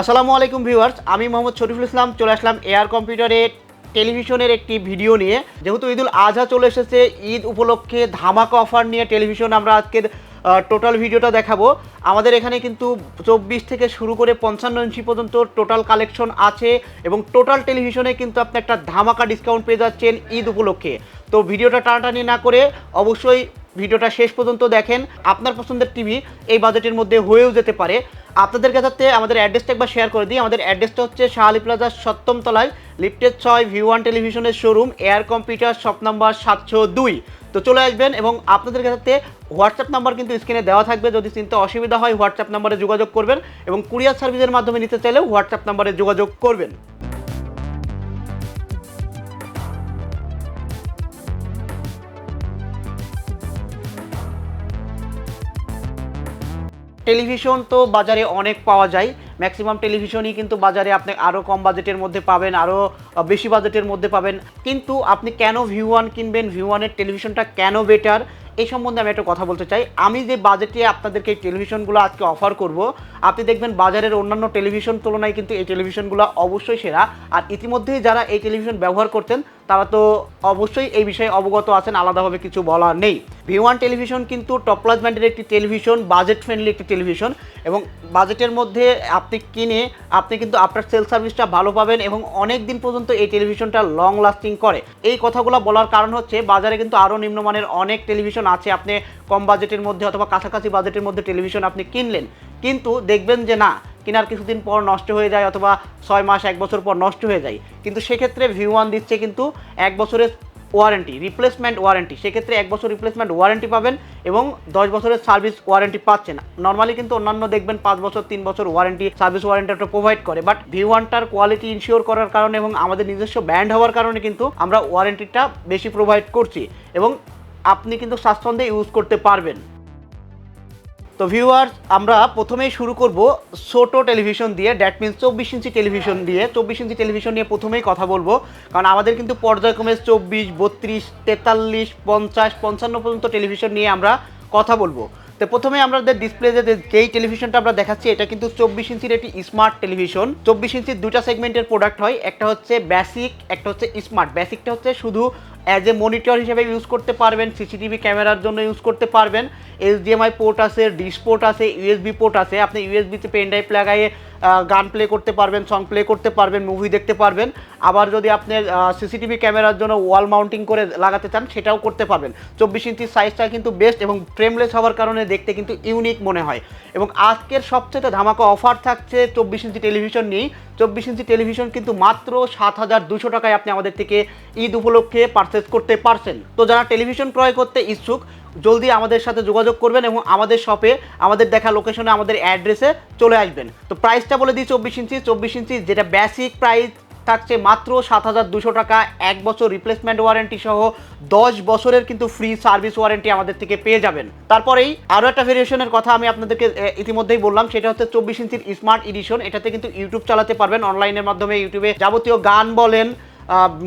আসসালামু আলাইকুম ভিউয়ার্স, আমি মোহাম্মদ শরীফুল ইসলাম, চলে আসলাম এয়ার কম্পিউটারে টেলিভিশনের একটি ভিডিও নিয়ে। যেহেতু ঈদুল আজহা চলে এসেছে, ঈদ উপলক্ষে ধামাকা অফার নিয়ে টেলিভিশন আমরা আজকে টোটাল ভিডিওটা দেখাবো। আমাদের এখানে কিন্তু চব্বিশ থেকে শুরু করে পঞ্চান্ন ইঞ্চি পর্যন্ত টোটাল কালেকশন আছে এবং টোটাল টেলিভিশনে কিন্তু আপনি একটা ধামাকা ডিসকাউন্ট পেয়ে যাচ্ছেন ঈদ উপলক্ষে। তো ভিডিওটা টানাটানি না করে অবশ্যই ভিডিওটা শেষ পর্যন্ত দেখেন। আপনার পছন্দের টিভি এই বাজেটের মধ্যে হয়েও যেতে পারে। আপনাদের কাছে আমাদের অ্যাড্রেসটা একবার শেয়ার করে দিই। আমাদের অ্যাড্রেসটা হচ্ছে শাহালি প্লাজার সপ্তম তলায় লিফটেড ছয় ভিউ ওয়ান টেলিভিশনের showroom air computer shop number সাতশো দুই। তো চলে আসবেন এবং আপনাদের কাছে হোয়াটসঅ্যাপ নাম্বার কিন্তু স্ক্রিনে দেওয়া থাকবে। যদি চিন্তা অসুবিধা হয় হোয়াটসঅ্যাপ নাম্বারে যোগাযোগ করবেন এবং কুরিয়ার সার্ভিসের মাধ্যমে নিতে চাইলেও হোয়াটসঅ্যাপ নাম্বারে যোগাযোগ করবেন। টেলিভিশন তো বাজারে অনেক পাওয়া যায়। ম্যাক্সিমাম টেলিভিশনই কিন্তু বাজারে আপনি আরও কম বাজেটের মধ্যে পাবেন আরও বেশি বাজেটের মধ্যে পাবেন। কিন্তু আপনি কেন ভিউ ওয়ান কিনবেন? ভিউ ওয়ানের টেলিভিশনটা কেন বেটার এই সম্বন্ধে আমি একটা কথা বলতে চাই। আমি যে বাজেটে আপনাদেরকে এই টেলিভিশনগুলো আজকে অফার করব, আপনি দেখবেন বাজারের অন্যান্য টেলিভিশন তুলনায় কিন্তু এই টেলিভিশনগুলো অবশ্যই সেরা। আর ইতিমধ্যেই যারা এই টেলিভিশন ব্যবহার করছেন তারা তো অবশ্যই এই বিষয়ে অবগত আছেন, আলাদাভাবে কিছু বলার নেই। ভি ওয়ান টেলিভিশন কিন্তু টপ প্লাস ব্র্যান্ডের একটি টেলিভিশন বাজেট ফ্রেন্ডলি একটি টেলিভিশন এবং বাজেটের মধ্যে আপনি কিনে আপনি কিন্তু আপনার সেল সার্ভিসটা ভালো পাবেন এবং অনেক দিন পর্যন্ত এই টেলিভিশনটা লং লাস্টিং করে। এই কথাগুলো বলার কারণ হচ্ছে, বাজারে কিন্তু আরও নিম্নমানের অনেক টেলিভিশন আছে। আপনি কম বাজেটের মধ্যে অথবা কাছাকাছি বাজেটের মধ্যে টেলিভিশন আপনি কিনলেন, কিন্তু দেখবেন যে না কেনার কিছুদিন পর নষ্ট হয়ে যায় অথবা ছয় মাস, এক বছর পর নষ্ট হয়ে যায়। কিন্তু সেক্ষেত্রে ভিউ ওয়ান দিচ্ছে কিন্তু এক বছরের ওয়ারেন্টি রিপ্লেসমেন্ট ওয়ারেন্টি সেক্ষেত্রে এক বছর রিপ্লেসমেন্ট ওয়ারেন্টি পাবেন এবং দশ বছরের সার্ভিস ওয়ারেন্টি পাচ্ছেন। নর্মালি কিন্তু অন্যান্য দেখবেন পাঁচ বছর, তিন বছর ওয়ারেন্টি সার্ভিস ওয়ারেন্টিটা প্রোভাইড করে। বাট ভি ওয়ানটার কোয়ালিটি ইনশিওর করার কারণে এবং আমাদের নিজস্ব ব্র্যান্ড হওয়ার কারণে কিন্তু আমরা ওয়ারেন্টিটা বেশি প্রোভাইড করছি। এবং আপনি কিন্তু স্বাচ্ছন্দ্যে ইউজ করতে পারবেন। তো ভিউয়ার্স আমরা প্রথমেই শুরু করব ছোটো টেলিভিশন দিয়ে ড্যাট মিনস চব্বিশ ইঞ্চি টেলিভিশন দিয়ে। চব্বিশ ইঞ্চি টেলিভিশন নিয়ে প্রথমেই কথা বলব। কারণ আমাদের কিন্তু পর্যায়ক্রমে চব্বিশ, বত্রিশ, তেতাল্লিশ, পঞ্চাশ, পঞ্চান্ন পর্যন্ত টেলিভিশন নিয়ে আমরা কথা বলব। তো প্রথমে আমাদের ডিসপ্লে যে যেই টেলিভিশনটা আমরা দেখাচ্ছি, এটা কিন্তু চব্বিশ ইঞ্চির একটি স্মার্ট টেলিভিশন চব্বিশ ইঞ্চির দুইটা সেগমেন্টের প্রোডাক্ট হয়। একটা হচ্ছে বেসিক একটা হচ্ছে স্মার্ট বেসিকটা হচ্ছে শুধু অ্যাজ এ মনিটর হিসেবে ইউজ করতে পারবেন সিসিটিভি ক্যামেরার জন্য ইউজ করতে পারবেন এইচডিএমআই পোর্ট আছে ডিস পোর্ট আছে ইউএসবি পোর্ট আছে, আপনি ইউএসবিতে পেন ড্রাইভ লাগাইয়ে গান প্লে করতে পারবেন সং প্লে করতে পারবেন মুভি দেখতে পারবেন, আবার যদি আপনি সিসিটিভি ক্যামেরার জন্য ওয়াল মাউন্টিং করে লাগাতে চান, সেটাও করতে পারবেন। চব্বিশ ইঞ্চির সাইজটা কিন্তু বেস্ট এবং ফ্রেমলেস হওয়ার কারণে দেখতে কিন্তু ইউনিক মনে হয়। এবং আজকের সবচেয়ে ধামাকা অফার থাকছে চব্বিশ ইঞ্চি টেলিভিশন নিয়েই। চব্বিশ ইঞ্চি টেলিভিশন কিন্তু মাত্র সাত হাজার দুশো টাকায় আপনি আমাদের থেকে ঈদ উপলক্ষে পারচেস করতে পারছেন। তো যারা টেলিভিশন ক্রয় করতে ইচ্ছুক, জলদি আমাদের সাথে যোগাযোগ করবেন এবং আমাদের শপে আমাদের দেখা লোকেশনে আমাদের অ্যাড্রেসে চলে আসবেন। তো প্রাইসটা বলে দিই চব্বিশ ইঞ্চি চব্বিশ ইঞ্চি যেটা বেসিক প্রাইস থাকছে মাত্র সাত হাজার দুশো টাকা। এক বছর রিপ্লেসমেন্ট ওয়ারেন্টি সহ দশ বছরের কিন্তু ফ্রি সার্ভিস ওয়ারেন্টি আমাদের থেকে পেয়ে যাবেন। তারপরেই আরও একটা ভেরিয়েশনের কথা আমি আপনাদেরকে ইতিমধ্যেই বললাম, সেটা হচ্ছে চব্বিশ ইঞ্চির স্মার্ট এডিশন এটাতে কিন্তু ইউটিউব চালাতে পারবেন। অনলাইনের মাধ্যমে ইউটিউবে যাবতীয় গান বলেন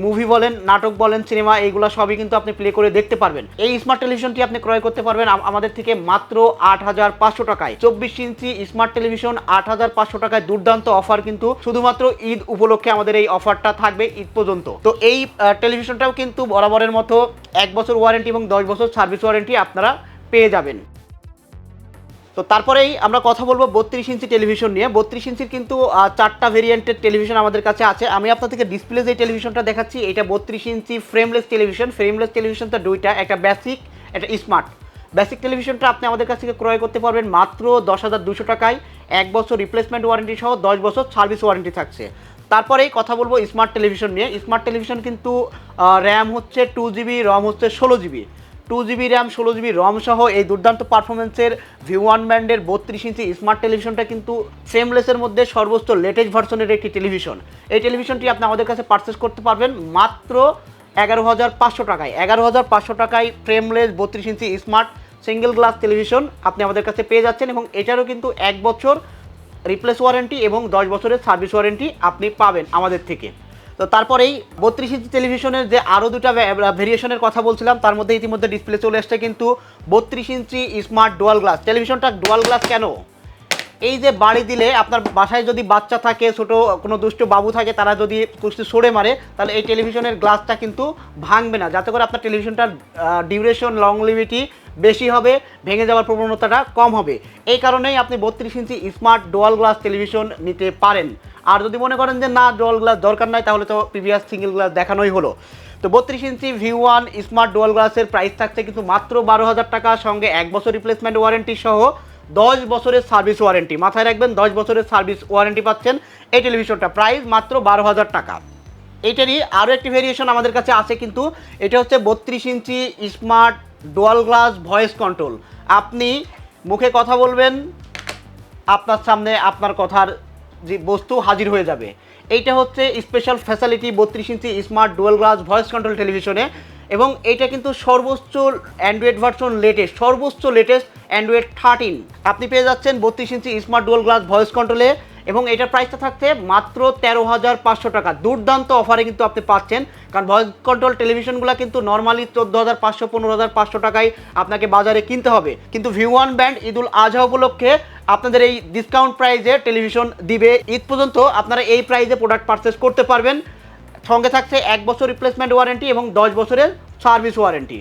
মুভি বলেন, নাটক বলেন সিনেমা এইগুলো সবই কিন্তু আপনি প্লে করে দেখতে পারবেন। এই স্মার্ট টেলিভিশনটি আপনি ক্রয় করতে পারবেন আমাদের থেকে মাত্র আট হাজার পাঁচশো টাকায়। চব্বিশ ইঞ্চি স্মার্ট টেলিভিশন আট হাজার পাঁচশো টাকায় দুর্দান্ত অফার কিন্তু শুধুমাত্র ঈদ উপলক্ষে আমাদের এই অফারটা থাকবে ঈদ পর্যন্ত। তো এই টেলিভিশনটাও কিন্তু বরাবরের মতো এক বছর ওয়ারেন্টি এবং দশ বছর সার্ভিস ওয়ারেন্টি আপনারা পেয়ে যাবেন। তো তারপরেই আমরা কথা বলব বত্রিশ ইঞ্চি টেলিভিশন নিয়ে। বত্রিশ ইঞ্চির কিন্তু চারটা ভেরিয়েন্টের টেলিভিশন আমাদের কাছে আছে। আমি আপনাদেরকে ডিসপ্লে যে টেলিভিশনটা দেখাচ্ছি, এটা বত্রিশ ইঞ্চি ফ্রেমলেস টেলিভিশন ফ্রেমলেস টেলিভিশন তো দুইটা, একটা বেসিক একটা স্মার্ট বেসিক টেলিভিশনটা আপনি আমাদের কাছ থেকে ক্রয় করতে পারবেন মাত্র দশ হাজার দুশো টাকায়। এক বছর রিপ্লেসমেন্ট ওয়ারেন্টি সহ দশ বছর সার্ভিস ওয়ারেন্টি থাকছে। তারপরেই কথা বলব স্মার্ট টেলিভিশন নিয়ে। স্মার্ট টেলিভিশন কিন্তু র্যাম হচ্ছে টু জিবি রম হচ্ছে ষোলো জিবি টু জিবি র্যাম ষোলো জিবি রম সহ এই দুর্দান্ত পারফরমেন্সের ভিউ ওয়ান ব্যান্ডের বত্রিশ ইঞ্চি স্মার্ট টেলিভিশনটা কিন্তু সেমলেসের মধ্যে সর্বোচ্চ লেটেস্ট ভার্সনের একটি টেলিভিশন এই টেলিভিশনটি আপনি আমাদের কাছে পারচেস করতে পারবেন মাত্র এগারো হাজার পাঁচশো টাকায়। এগারো হাজার পাঁচশো টাকায় ফ্রেমলেস বত্রিশ inch smart single glass television আপনি আমাদের কাছে পেয়ে যাচ্ছেন এবং এটারও কিন্তু এক বছর রিপ্লেস ওয়ারেন্টি এবং দশ বছরের সার্ভিস ওয়ারেন্টি আপনি পাবেন আমাদের থেকে। তো তারপরেই বত্রিশ ইঞ্চি টেলিভিশনের যে আরও দুটা ভেরিয়েশনের কথা বলছিলাম, তার মধ্যে ইতিমধ্যে ডিসপ্লে চলে এসছে কিন্তু বত্রিশ ইঞ্চি স্মার্ট ডুয়াল গ্লাস টেলিভিশনটা ডুয়াল গ্লাস কেন? এই যে বাড়ি দিলে আপনার বাসায় যদি বাচ্চা থাকে, ছোট কোনো দুষ্ট বাবু থাকে, তারা যদি কুস্তি সরে মারে, তাহলে এই টেলিভিশনের গ্লাসটা কিন্তু ভাঙবে না। যাতে করে আপনার টেলিভিশনটার ডিউরেশন লং লংলিভিটি বেশি হবে, ভেঙে যাওয়ার প্রবণতাটা কম হবে। এই কারণেই আপনি বত্রিশ inch smart dual glass television নিতে পারেন। আর যদি মনে করেন যে না ডোয়াল গ্লাস দরকার নাই, তাহলে তো প্রিভিয়াস সিঙ্গেল গ্লাস দেখানোই হলো। তো বত্রিশ inch view one smart dual গ্লাসের প্রাইস থাকছে কিন্তু মাত্র বারো হাজার টাকা সঙ্গে এক বছর রিপ্লেসমেন্ট ওয়ারেন্টি সহ দশ বছরের সার্ভিস ওয়ারেন্টি মাথায় রাখবেন, দশ বছরের সার্ভিস ওয়ারেন্টি পাচ্ছেন এই টেলিভিশনটা প্রাইস মাত্র বারো হাজার টাকা। এইটারই আরও একটি ভেরিয়েশন আমাদের কাছে আছে কিন্তু, এটা হচ্ছে বত্রিশ inch smart dual glass voice control আপনি মুখে কথা বলবেন, আপনার সামনে আপনার কথার যে বস্তু হাজির হয়ে যাবে। এইটা হচ্ছে স্পেশাল ফ্যাসিলিটি বত্রিশ inch smart dual glass voice control টেলিভিশনে এবং এটা কিন্তু সর্বোচ্চ অ্যান্ড্রয়েড ভার্সন লেটেস্ট সর্বোচ্চ লেটেস্ট অ্যান্ড্রয়েড থার্টিন আপনি পেয়ে যাচ্ছেন বত্রিশ inch smart dual glass voice কন্ট্রোলে এবং এটার প্রাইসটা থাকছে মাত্র তেরো হাজার পাঁচশো টাকা। দুর্দান্ত অফারে কিন্তু আপনি পাচ্ছেন, কারণ ভয়েস কন্ট্রোল টেলিভিশনগুলো কিন্তু নর্মালি চোদ্দ হাজার পাঁচশো, পনেরো হাজার পাঁচশো টাকায় আপনাকে বাজারে কিনতে হবে। কিন্তু view one brand Eid ul Azha উপলক্ষে আপনাদের এই ডিসকাউন্ট প্রাইজে টেলিভিশন দিবে। ঈদ পর্যন্ত আপনারা এই প্রাইজে প্রোডাক্ট পারচেস করতে পারবেন। সঙ্গে থাকছে এক বছর রিপ্লেসমেন্ট ওয়ারেন্টি এবং দশ বছরের সার্ভিস ওয়ারেন্টি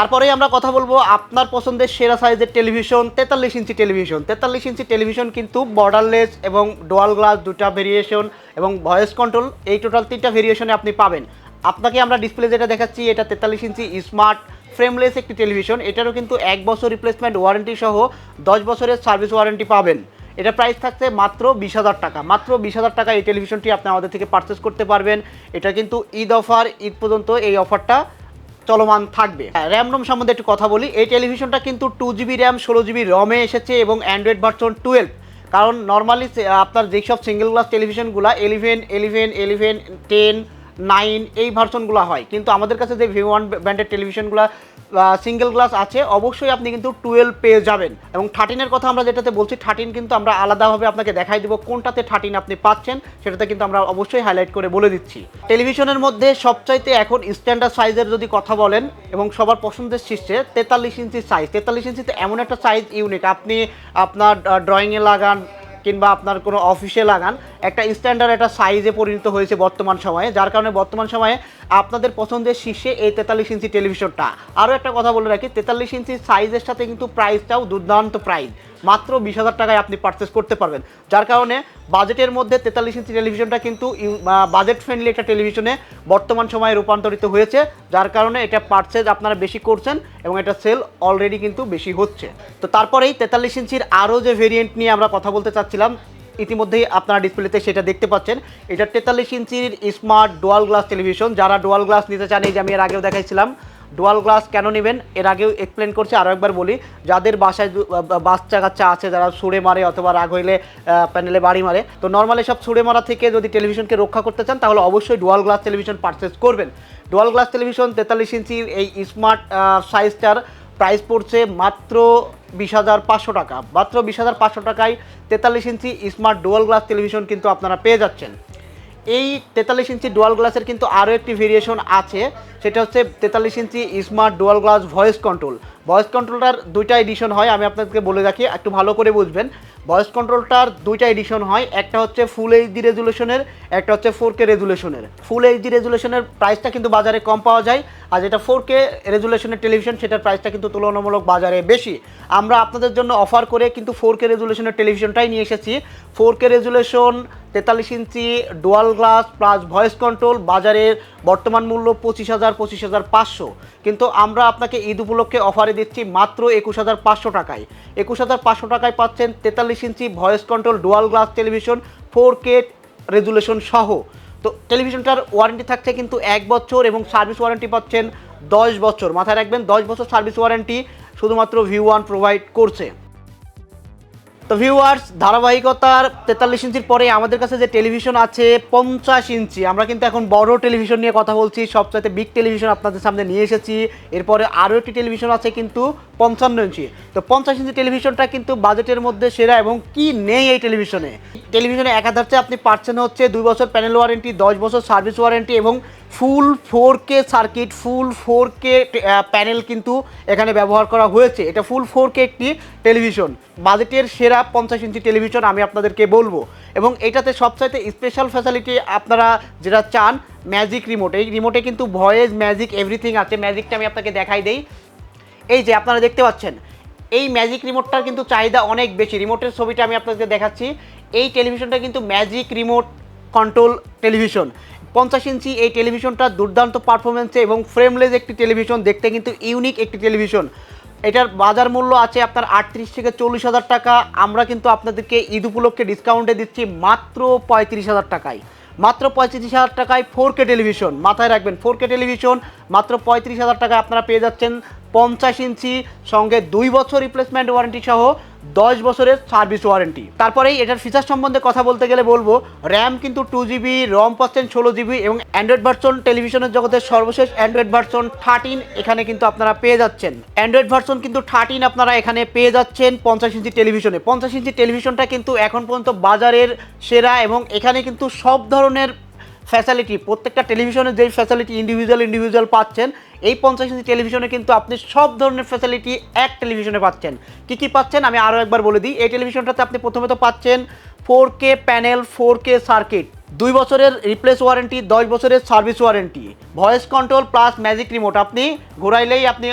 তারপরে আমরা কথা বলব আপনার পছন্দের সেরা সাইজের টেলিভিশন, তেতাল্লিশ ইঞ্চি টেলিভিশন। তেতাল্লিশ ইঞ্চি টেলিভিশন কিন্তু বর্ডারলেস এবং ডোয়াল গ্লাস দুটা ভেরিয়েশন এবং ভয়েস কন্ট্রোল এই টোটাল তিনটা ভেরিয়েশনে আপনি পাবেন। আপনাকে আমরা ডিসপ্লে যেটা দেখাচ্ছি, এটা তেতাল্লিশ ইঞ্চি স্মার্ট ফ্রেমলেস একটি টেলিভিশন। এটারও কিন্তু এক বছর রিপ্লেসমেন্ট ওয়ারেন্টি সহ দশ বছরের সার্ভিস ওয়ারেন্টি পাবেন। এটা প্রাইস থাকছে মাত্র বিশ হাজার টাকা। মাত্র বিশ হাজার টাকা এই টেলিভিশনটি আপনি আমাদের থেকে পারচেস করতে পারবেন। এটা কিন্তু ঈদ অফার ঈদ পর্যন্ত এই অফারটা চলমান থাকবে। র্যাম রোম সম্বন্ধে একটু কথা বলি। এই টেলিভিশনটা কিন্তু টু জিবি র্যাম ষোলো জিবি রমে এসেছে এবং অ্যান্ড্রয়েড ভার্সন টুয়েলভ কারণ নর্মালি আপনার যেসব single glass টেলিভিশনগুলো eleven eleven eleven ten nine এই ভার্সনগুলো হয়। কিন্তু আমাদের কাছে যে ভি ওয়ান ব্র্যান্ডের টেলিভিশনগুলো সিঙ্গেল গ্লাস আছে, অবশ্যই আপনি কিন্তু টুয়েলভ পেয়ে যাবেন। এবং থার্টিনের কথা আমরা যেটাতে বলছি থার্টিন কিন্তু আমরা আলাদাভাবে আপনাকে দেখাই দেবো কোনটাতে থার্টিন আপনি পাচ্ছেন, সেটাতে কিন্তু আমরা অবশ্যই হাইলাইট করে বলে দিচ্ছি। টেলিভিশনের মধ্যে সবচাইতে এখন স্ট্যান্ডার্ড সাইজের যদি কথা বলেন, এবং সবার পছন্দের শীর্ষে তেতাল্লিশ ইঞ্চি সাইজ তেতাল্লিশ ইঞ্চিতে এমন একটা সাইজ ইউনিক আপনি আপনার ড্রয়িংয়ে লাগান কিংবা আপনার কোনো অফিসে লাগান, একটা স্ট্যান্ডার্ড একটা সাইজে পরিণত হয়েছে বর্তমান সময়ে, যার কারণে বর্তমান সময়ে আপনাদের পছন্দের শীর্ষে এই তেতাল্লিশ ইঞ্চি টেলিভিশনটা আরও একটা কথা বলে রাখি, তেতাল্লিশ ইঞ্চি সাইজের সাথে কিন্তু প্রাইসটাও দুর্দান্ত প্রাইস মাত্র বিশ হাজার টাকায় আপনি পারচেস করতে পারবেন। যার কারণে বাজেটের মধ্যে তেতাল্লিশ ইঞ্চি টেলিভিশনটা কিন্তু বাজেট ফ্রেন্ডলি একটা টেলিভিশনে বর্তমান সময়ে রূপান্তরিত হয়েছে, যার কারণে এটা পারচেজ আপনারা বেশি করছেন এবং এটা সেল অলরেডি কিন্তু বেশি হচ্ছে। তো তারপরেই তেতাল্লিশ ইঞ্চির আরও যে ভেরিয়েন্ট নিয়ে আমরা কথা বলতে চাচ্ছিলাম, ইতিমধ্যেই আপনারা ডিসপ্লেতে সেটা দেখতে পাচ্ছেন। এটা তেতাল্লিশ ইঞ্চির স্মার্ট ডোয়াল গ্লাস টেলিভিশন যারা ডোয়াল গ্লাস নিতে চান, এই যে আমি এর আগেও দেখাইছিলাম ডোয়াল গ্লাস কেন নেবেন? এর আগেও এক্সপ্লেন করছি আরও একবার বলি। যাদের বাসায় বাচ্চা কাচ্চা আছে, যারা ছুঁড়ে মারে অথবা রাগ হইলে প্যানেলে বাড়ি মারে, তো নর্মালি সব ছুঁড়ে মারা থেকে যদি টেলিভিশনকে রক্ষা করতে চান, তাহলে অবশ্যই ডোয়াল গ্লাস টেলিভিশন পারচেস করবেন। ডোয়াল গ্লাস টেলিভিশন তেতাল্লিশ ইঞ্চির এই স্মার্ট সাইজটার প্রাইস পড়ছে মাত্র বিশ হাজার পাঁচশো টাকা। মাত্র বিশ হাজার পাঁচশো টাকায় তেতাল্লিশ inch smart dual glass television কিন্তু আপনারা পেয়ে যাচ্ছেন। এই তেতাল্লিশ ইঞ্চি ডুয়াল গ্লাসের কিন্তু আরও একটি ভেরিয়েশন আছে। সেটা হচ্ছে তেতাল্লিশ ইঞ্চি smart dual glass voice control voice কন্ট্রোলটার দুইটা এডিশন হয়, আমি আপনাদেরকে বলে রাখি, একটু ভালো করে বুঝবেন। ভয়েস কন্ট্রোলটার দুইটা এডিশন হয়, একটা হচ্ছে ফুল এইচডি রেজুলেশনের একটা হচ্ছে ফোর কে রেজুলেশনের ফুল এইচডি রেজুলেশনের প্রাইসটা কিন্তু বাজারে কম পাওয়া যায়। আর যেটা ফোর কে রেজুলেশনের টেলিভিশন সেটার প্রাইসটা কিন্তু তুলনামূলক বাজারে বেশি। আমরা আপনাদের জন্য অফার করে কিন্তু ফোর কে রেজুলেশনের টেলিভিশনটাই নিয়ে এসেছি। ফোর কে রেজুলেশন তেতাল্লিশ ইঞ্চি dual glass plus voice control বাজারের বর্তমান মূল্য পঁচিশ হাজার পঁচিশ হাজার পাঁচশো। কিন্তু আমরা আপনাকে ঈদ উপলক্ষে অফারে দিচ্ছি মাত্র একুশ হাজার পাঁচশো টাকায়। একুশ হাজার পাঁচশো টাকায় পাচ্ছেন তেতাল্লিশ ইঞ্চি voice control dual glass television four K resolution সহ। তো টেলিভিশনটার ওয়ারেন্টি থাকছে কিন্তু এক বছর এবং সার্ভিস ওয়ারেন্টি পাচ্ছেন দশ বছর। মাথায় রাখবেন, দশ বছর সার্ভিস ওয়ারেন্টি শুধুমাত্র ভিউ ওয়ান প্রোভাইড করছে। তো ভিউয়ার্স, ধারাবাহিকতার তেতাল্লিশ ইঞ্চির পরে আমাদের কাছে যে টেলিভিশন আছে, পঞ্চাশ ইঞ্চি। আমরা কিন্তু এখন বড় টেলিভিশন নিয়ে কথা বলছি, সবচাইতে বিগ টেলিভিশন আপনাদের সামনে নিয়ে এসেছি। এরপরে আরও একটি টেলিভিশন আছে কিন্তু পঞ্চান্ন ইঞ্চি। তো পঞ্চাশ ইঞ্চি টেলিভিশনটা কিন্তু বাজেটের মধ্যে সেরা এবং কি নেই এই টেলিভিশনে? টেলিভিশনে এক হাজার আপনি পাচ্ছেন হচ্ছে দুই বছর প্যানেল ওয়ারেন্টি, দশ বছর সার্ভিস ওয়ারেন্টি এবং full four K circuit, full four K panel কিন্তু এখানে ব্যবহার করা হয়েছে। এটা ফুল ফোর কে একটি টেলিভিশন। বাজেটের সেরা পঞ্চাশ ইঞ্চি টেলিভিশন আমি আপনাদেরকে বলব। এবং এটাতে সবচাইতে স্পেশাল ফ্যাসিলিটি আপনারা যেটা চান ম্যাজিক রিমোট এই রিমোটে কিন্তু ভয়েস ম্যাজিক এভরিথিং আছে। ম্যাজিকটা আমি আপনাকে দেখাই দেই। এই যে আপনারা দেখতে পাচ্ছেন, এই ম্যাজিক রিমোটটার কিন্তু চাহিদা অনেক বেশি। রিমোটের ছবিটা আমি আপনাদের দেখাচ্ছি। এই টেলিভিশনটা কিন্তু ম্যাজিক রিমোট কন্ট্রোল টেলিভিশন পঞ্চাশ ইঞ্চি এই টেলিভিশনটা দুর্দান্ত পারফরমেন্সে এবং ফ্রেমলেস একটি টেলিভিশন দেখতে কিন্তু ইউনিক একটি টেলিভিশন এটার বাজার মূল্য আছে আপনার আটত্রিশ থেকে চল্লিশ হাজার টাকা। আমরা কিন্তু আপনাদেরকে ঈদ উপলক্ষে ডিসকাউন্টে দিচ্ছি মাত্র পঁয়ত্রিশ হাজার টাকায়। মাত্র পঁয়ত্রিশ হাজার টাকায় ফোর কে টেলিভিশন মাথায় রাখবেন ফোর কে টেলিভিশন মাত্র পঁয়ত্রিশ হাজার টাকায় আপনারা পেয়ে যাচ্ছেন পঞ্চাশ ইঞ্চি, সঙ্গে দুই বছর রিপ্লেসমেন্ট ওয়ারেন্টি সহ দশ বছরের সার্ভিস ওয়ারেন্টি। তারপরেই এটার ফিচার সম্বন্ধে কথা বলতে গেলে বলব র্যাম কিন্তু টু জিবি রম পাচ্ছেন ষোলো জিবি এবং অ্যান্ড্রয়েড ভার্সন টেলিভিশনের জগতের সর্বশেষ অ্যান্ড্রয়েড ভার্সন থার্টিন এখানে কিন্তু আপনারা পেয়ে যাচ্ছেন। অ্যান্ড্রয়েড ভার্সন কিন্তু থার্টিন আপনারা এখানে পেয়ে যাচ্ছেন পঞ্চাশ ইঞ্চি টেলিভিশনে পঞ্চাশ ইঞ্চি টেলিভিশনটা কিন্তু এখন পর্যন্ত বাজারের সেরা এবং এখানে কিন্তু সব ধরনের ফ্যাসিলিটি প্রত্যেকটা টেলিভিশনে যেই ফ্যাসিলিটি ইন্ডিভিজুয়াল ইন্ডিভিজুয়াল পাচ্ছেন, এই পঞ্চাশ ইঞ্চি টেলিভিশনে কিন্তু আপনি সব ধরনের ফ্যাসিলিটি এক টেলিভিশনে পাচ্ছেন। কী কী পাচ্ছেন? আমি আরও একবার বলে দিই, এই টেলিভিশনটাতে আপনি প্রথমে তো পাচ্ছেন four K panel four K circuit দুই বছরের রিপ্লেস ওয়ারেন্টি দশ বছরের service warranty voice control plus magic remote আপনি ঘোরাইলেই আপনি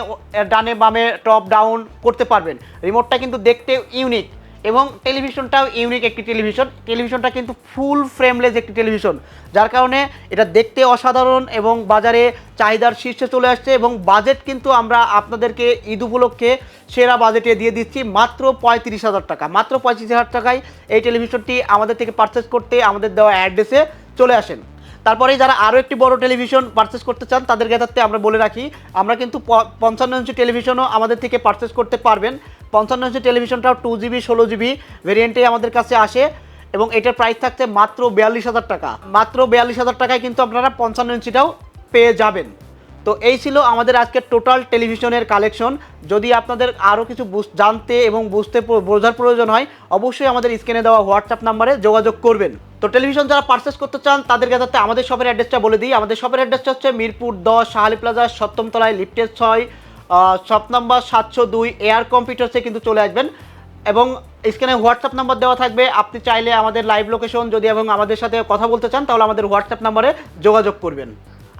ডানে বামে টপ ডাউন করতে পারবেন। রিমোটটা কিন্তু দেখতে ইউনিক এবং টেলিভিশনটাও ইউনিক একটি টেলিভিশন। টেলিভিশনটা কিন্তু ফুল ফ্রেমলেস একটি টেলিভিশন। যার কারণে এটা দেখতে অসাধারণ এবং বাজারে চাহিদার শীর্ষে চলে আসছে এবং বাজেট কিন্তু আমরা আপনাদেরকে ঈদ উপলক্ষে সেরা বাজেটে দিয়ে দিচ্ছি মাত্র পঁয়ত্রিশ হাজার টাকা। মাত্র পঁয়ত্রিশ হাজার টাকায় এই টেলিভিশনটি আমাদের থেকে পারচেস করতে আমাদের দেওয়া অ্যাড্রেসে চলে আসেন। তারপরে যারা আরও একটি বড় টেলিভিশন পারচেস করতে চান, তাদের ক্ষেত্রে আমরা বলে রাখি, আমরা কিন্তু পঞ্চান্ন ইঞ্চি টেলিভিশনও আমাদের থেকে পারচেস করতে পারবেন। পঞ্চান্ন ইঞ্চি টেলিভিশনটাও টু জিবি ষোলো জিবি ভেরিয়েন্টে আমাদের কাছে আসে এবং এটার প্রাইস থাকছে মাত্র বিয়াল্লিশ হাজার টাকা। মাত্র বিয়াল্লিশ হাজার টাকায় কিন্তু আপনারা পঞ্চান্ন ইঞ্চিটাও পেয়ে যাবেন। তো এই ছিল আমাদের আজকের টোটাল টেলিভিশনের কালেকশন যদি আপনাদের আরও কিছু জানতে এবং বুঝতে বোঝার প্রয়োজন হয়, অবশ্যই আমাদের স্ক্রিনে দেওয়া হোয়াটসঅ্যাপ নাম্বারে যোগাযোগ করবেন। তো টেলিভিশন যারা পারচেস করতে চান, তাদের কাছে আমাদের শপের অ্যাড্রেসটা বলে দিই। আমাদের শপের অ্যাড্রেসটা হচ্ছে মিরপুর দশ, শাহালি প্লাজা সপ্তম তলায় লিফটের ছয় শপ নাম্বার সাতশো দুই এয়ার কম্পিউটার্সে কিন্তু চলে আসবেন। এবং স্ক্রিনে হোয়াটসঅ্যাপ নাম্বার দেওয়া থাকবে। আপনি চাইলে আমাদের লাইভ লোকেশন যদি এবং আমাদের সাথে কথা বলতে চান, তাহলে আমাদের হোয়াটসঅ্যাপ নাম্বারে যোগাযোগ করবেন।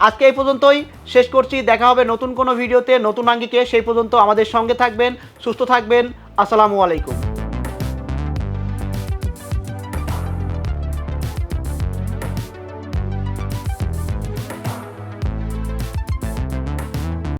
আজকে এই পর্যন্তই। শেষ করছি। দেখা হবে নতুন কোনো ভিডিওতে নতুন আঙ্গিকে। সেই পর্যন্ত আমাদের সঙ্গে থাকবেন, সুস্থ থাকবেন। আসসালামু আলাইকুম।